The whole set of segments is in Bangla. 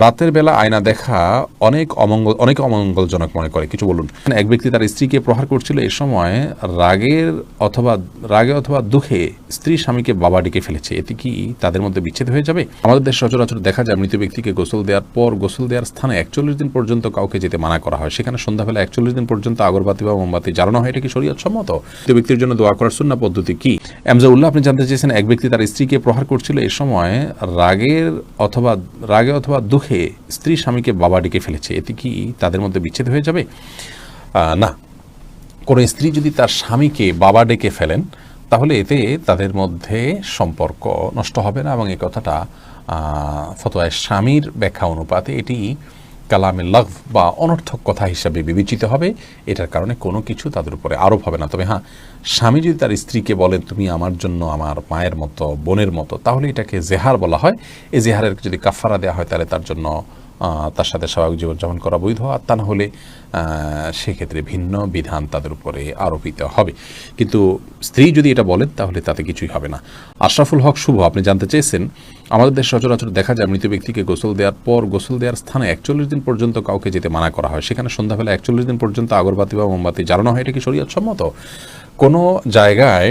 রাতের বেলা আয়না দেখা অনেক অমঙ্গল অনেক অমঙ্গলজনক মনে করে। কিছু বলুন। এক ব্যক্তি তার স্ত্রীকে প্রহার করছিল এই সময় রাগের অথবা রাগে অথবা দুঃখে স্ত্রী স্বামীকে বাবা ডেকে ফেলেছে। এতে কি তাদের মধ্যে বিচ্ছেদ হয়ে যাবে? আমাদের দেশ সচরাচর দেখা যায় মৃত ব্যক্তিকে গোসল দেওয়ার পর গোসল দেওয়ার স্থানে একচল্লিশ দিন পর্যন্ত কাউকে যেতে মানা করা হয়। সেখানে সন্ধ্যাবেলা একচল্লিশ দিন পর্যন্ত আগরবাতি বা মোমবাতি জ্বালানো হয়। এটা কি শরীয়ত সম্মত মৃত ব্যক্তির জন্য দোয়া করার শূন্য পদ্ধতি কি? এমজাউল্লাহ, আপনি জানতে চেয়েছেন, এক ব্যক্তি তার স্ত্রীকে প্রহার করছিল এই সময় রাগের অথবা রাগে অথবা দুঃখে স্ত্রী স্বামীকে বাবা ডেকে ফেলেছে, এতে কি তাদের মধ্যে বিচ্ছেদ হয়ে যাবে? না। কোনো স্ত্রী যদি তার স্বামীকে বাবা ডেকে ফেলেন, তাহলে এতে তাদের মধ্যে সম্পর্ক নষ্ট হবে না এবং এই কথাটা ফতোয়ায় স্বামীর ব্যাখ্যা অনুপাতে এটি কালামে লাভ বা অনর্থক কথা হিসাবে বিবেচিত হবে। এটার কারণে কোনো কিছু তাদের উপরে আরোপ হবে না। তবে হ্যাঁ স্বামী যদি তার স্ত্রীকে বলে, তুমি আমার জন্য, আমার মায়ের মতো, বোনের মতো, তাহলে এটাকে জেহার বলা হয়। এই জেহারের যদি কাফারা দেওয়া হয়, তাহলে তার জন্য তার সাথে স্বাভাবিক জীবনযাপন করা বৈধ, আর তা না হলে সেক্ষেত্রে ভিন্ন বিধান তাদের উপরে আরোপিত হবে। কিন্তু স্ত্রী যদি এটা বলেন, তাহলে তাতে কিছুই হবে না। আশরাফুল হক শুভ, আপনি জানতে চেয়েছেন? আমাদের দেশ সচরাচর দেখা যায় মৃত ব্যক্তিকে গোসল দেওয়ার পর গোসল দেওয়ার স্থানে একচল্লিশ দিন পর্যন্ত কাউকে যেতে মানা করা হয়। সেখানে সন্ধ্যাবেলা একচল্লিশ দিন পর্যন্ত আগরবাতি বা মোমবাতি জ্বালানো হয়। এটা কি শরীয়ত কোনো জায়গায়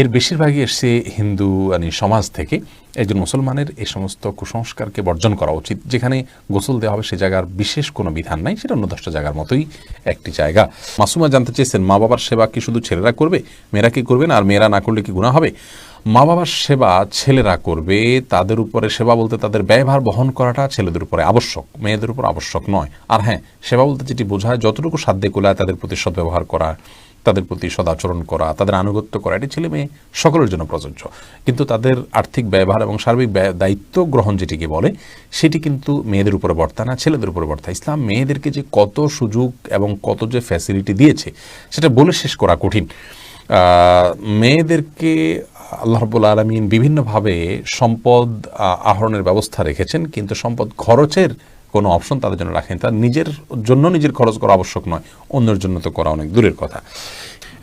এর বেশিরভাগই এসছে হিন্দু মানে সমাজ থেকে। একজন মুসলমানের এই সমস্ত কুসংস্কারকে বর্জন করা উচিত। যেখানে গোসল দেওয়া হবে সে জায়গার বিশেষ কোনো বিধান নাই, সেটা অন্য দশটা জায়গার মতোই একটি জায়গা। মাসুমা জানতে চেয়েছেন, মা বাবার সেবা কি শুধু ছেলেরা করবে? মেয়েরা কি করবে না? আর মেয়েরা না করলে কি গুণা হবে? মা বাবার সেবা ছেলেরা করবে, তাদের উপরে সেবা বলতে তাদের ব্যয়ভার বহন করাটা ছেলেদের উপরে আবশ্যক, মেয়েদের উপর আবশ্যক নয়। আর হ্যাঁ সেবা বলতে যেটি বোঝায়, যতটুকু সাধ্যে কোলায় তাদের প্রতি সদ্ব্যবহার করা তাদের প্রতি সদাচরণ করা, তাদের আনুগত্য করা, এটি ছেলে মেয়ে সকলের জন্য প্রযোজ্য। কিন্তু তাদের আর্থিক ব্যয়ভার এবং সার্বিক দায়িত্ব গ্রহণ যেটিকে বলে, সেটি কিন্তু মেয়েদের উপরে বর্তা না, ছেলেদের উপরে বর্তায় ইসলাম মেয়েদেরকে যে কত সুযোগ এবং কত যে ফ্যাসিলিটি দিয়েছে, সেটা বলে শেষ করা কঠিন। মেয়েদেরকে আল্লাহ রব্বুল আলমিন বিভিন্নভাবে সম্পদ আহরণের ব্যবস্থা রেখেছেন, কিন্তু সম্পদ খরচের কোনো অপশন তাদের জন্য রাখেন। তার নিজের জন্য নিজের খরচ করা আবশ্যক নয়, অন্যের জন্য তো করা অনেক দূরের কথা।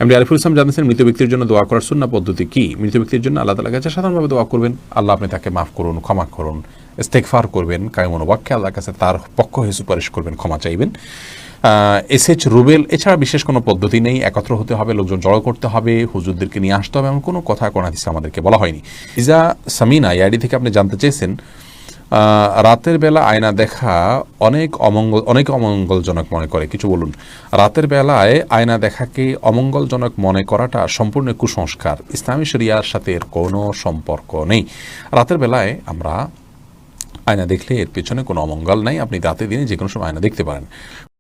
এমনি আরিফুল ইসলাম জানিয়েছেন মৃত ব্যক্তির জন্য দোয়া করার সুন্না পদ্ধতি কি? মৃত ব্যক্তির জন্য আল্লাহ তালা কাছে সাধারণভাবে দোয়া করবেন, আল্লাহ আপনি তাকে মাফ করুন, ক্ষমা করুন ইস্তেকফার করবেন কায়মন বাক্যে আল্লাহর কাছে তার পক্ষ হয়ে সুপারিশ করবেন, ক্ষমা চাইবেন। এস এইচ রুবেল, এছাড়া বিশেষ কোনো পদ্ধতি নেই, একত্র হতে হবে, লোকজন জড়ো করতে হবে, হুজুরদেরকে নিয়ে আসতে হবে, এমন কোনো কথা কোন আমাদেরকে বলা হয়নি। ইজা সামিনা ইয়াডি থেকে আপনি জানতে চেয়েছেন রাতের বেলা আয়না দেখা অনেক অমঙ্গল অনেক অমঙ্গলজনক মনে করে। কিছু বলুন। রাতের বেলায় আয়না দেখাকে অমঙ্গলজনক মনে করাটা সম্পূর্ণ কুসংস্কার। ইসলামী শরিয়ার সাথে এর কোনো সম্পর্ক নেই। রাতের বেলায় আমরা আয়না দেখলে এর পেছনে কোনো অমঙ্গল নাই। আপনি রাতে দিনে যে কোনো সময় আয়না দেখতে পারেন।